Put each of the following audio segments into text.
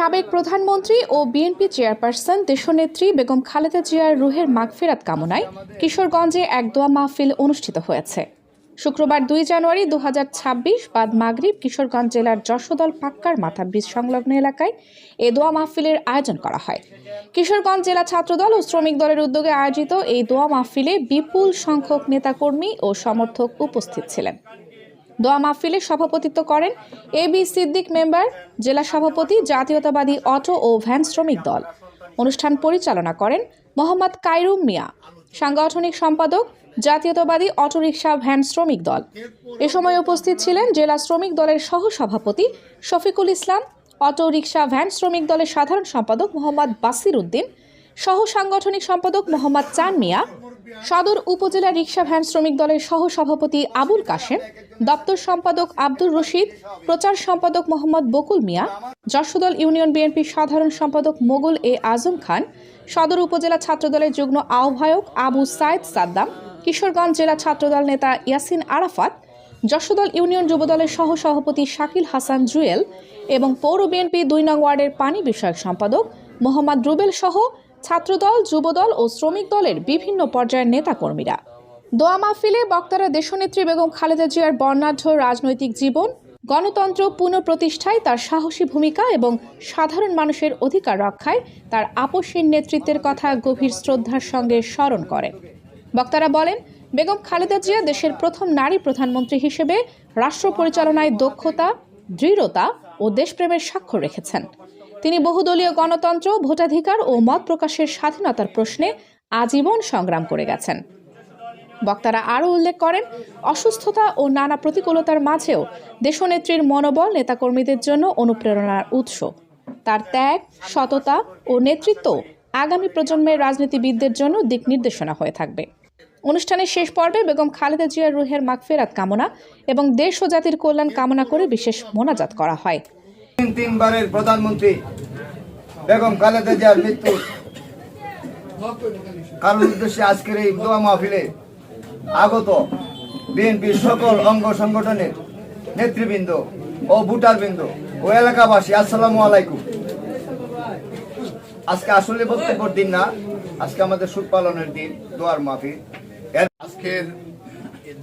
সাবেক প্রধানমন্ত্রী ও BNP chairperson দেশনেত্রী বেগম খালেদা জিয়ার রুহের মাগফেরাত কামনায় কিশোরগঞ্জে এক দোয়া মাহফিল অনুষ্ঠিত হয়েছে। শুক্রবার দুই জানুয়ারি দু হাজার ছাব্বিশ বাদ মাগরিব কিশোরগঞ্জ জেলার যশোদল পাক্কার মাথা ব্রিজ সংলগ্ন এলাকায় এ দোয়া মাহফিলের আয়োজন করা হয়। কিশোরগঞ্জ জেলা ছাত্রদল ও শ্রমিক দলের উদ্যোগে আয়োজিত এই দোয়া মাহফিলে বিপুল সংখ্যক নেতাকর্মী ও সমর্থক উপস্থিত ছিলেন। দোয়া মাহফিলে সভাপতিত্ব করেন এ বি সিদ্দিক মেম্বার, জেলা সভাপতি, জাতীয়তাবাদী অটো ও ভ্যান শ্রমিক দল। অনুষ্ঠান পরিচালনা করেন মোহাম্মদ কাইরুম মিয়া। সাংগঠনিক সম্পাদক, জাতীয়তাবাদী অটোরিকশা ভ্যান শ্রমিক দল। এ সময় উপস্থিত ছিলেন জেলা শ্রমিক দলের সহ সভাপতি Shafiqul Islam auto rickshaw van শ্রমিক দলের সাধারণ সম্পাদক মোহাম্মদ বাসির উদ্দিন সহ সাংগঠনিক সম্পাদক মোহাম্মদ চান মিয়া, সদর উপজেলা রিকশা ভ্যান শ্রমিক দলের সহ সভাপতি আবুল কাশেম, দপ্তর সম্পাদক আব্দুর রশিদ, প্রচার সম্পাদক মোহাম্মদ বকুল মিয়া, যশোদল ইউনিয়ন বিএনপির সাধারণ সম্পাদক মোগুল এ আজম খান, সদর উপজেলা ছাত্রদলের যুগ্ম আহ্বায়ক আবু সাইদ সাদ্দাম, কিশোরগঞ্জ জেলা ছাত্রদল নেতা ইয়াসিন আরাফাত, যশোদল ইউনিয়ন যুবদলের সহ সভাপতি শাকিল হাসান জুয়েল এবং পৌর বিএনপি দুই নং ওয়ার্ডের পানি বিষয়ক সম্পাদক মোহাম্মদ রুবেল সহ ছাত্রদল, যুবদল ও শ্রমিক দলের বিভিন্ন পর্যায়ের নেতাকর্মীরা। দোয়া মাহফিলে বক্তারা দেশনেত্রী বেগম খালেদা জিয়ার বর্ণাঢ্য রাজনৈতিক জীবন, গণতন্ত্র পুনঃপ্রতিষ্ঠায় তার সাহসী ভূমিকা এবং সাধারণ মানুষের অধিকার রক্ষায় তার আপসীন নেতৃত্বের কথা গভীর শ্রদ্ধার সঙ্গে স্মরণ করেন বক্তারা বলেন, বেগম খালেদা জিয়া দেশের প্রথম নারী প্রধানমন্ত্রী হিসেবে রাষ্ট্র পরিচালনায় দক্ষতা, দৃঢ়তা ও দেশপ্রেমের স্বাক্ষর রেখেছেন। তিনি বহুদলীয় গণতন্ত্র, ভোটাধিকার ও মত প্রকাশের স্বাধীনতার প্রশ্নে আজীবন সংগ্রাম করে গেছেন। বক্তারা আরও উল্লেখ করেন, অসুস্থতা ও নানা প্রতিকূলতার মাঝেও দেশনেত্রীর মনোবল নেতাকর্মীদের জন্য অনুপ্রেরণার উৎস। তার ত্যাগ, সততা ও নেতৃত্ব আগামী প্রজন্মের রাজনীতিবিদদের জন্য দিক নির্দেশনা হয়ে থাকবে। অনুষ্ঠানের শেষ পর্বে বেগম খালেদা জিয়ার রুহের মাগফেরাত কামনা এবং দেশ ও জাতির কল্যাণ কামনা করে বিশেষ মোনাজাত করা হয়। তিনবারের প্রধানমন্ত্রী বেগম খালেদা জিয়ার মৃত্যু কারণ উদ্দেশ্যে আজকের এই দোয়া মাহফিলে আগত বিএনপির সকল অঙ্গ সংগঠনের নেতৃবৃন্দ ও ভোটারবৃন্দ ও এলাকাবাসী, আসসালামু আলাইকুম। আজকে আসলে বক্তব্যের দিন না, আজকে আমাদের সুখ পালনের দিন, দোয়ার মাহফিল। আজকের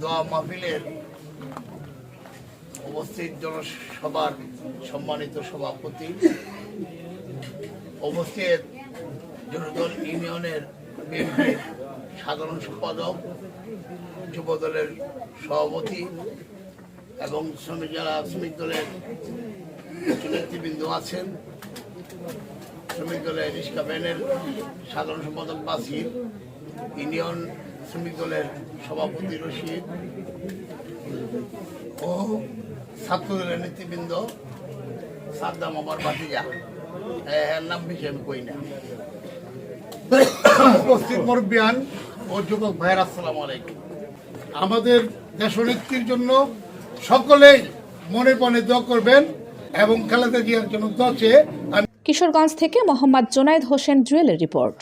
দোয়া মাহফিলের উপস্থিত জনসভার সম্মানিত সভাপতি, উপস্থিত জনদল ইউনিয়নের সাধারণ সম্পাদক, যুবদলের সভাপতি এবং শ্রমিক যারা শ্রমিক দলের নেতৃবৃন্দ আছেন, শ্রমিক দলের রিক্সা ভ্যানের সাধারণ সম্পাদক বাসির, ইউনিয়ন শ্রমিক দলের সভাপতি রশিদ ও ছাত্র দলের নেতৃবৃন্দ সাদ্দাম আমার বাতিজা এর নাম বেশি আমি কই না। উপস্থিত মুরব্বিয়ান ও যুবক ভাইয়ের আসসালামু আলাইকুম। আমাদের দেশনেত্রীর জন্য সকলেই মনে মনে দোয়া করবেন এবং খালেদা জিয়ার জন্য আমি কিশোরগঞ্জ থেকে মোহাম্মদ জোনায়েদ হোসেন জুয়েলের রিপোর্ট।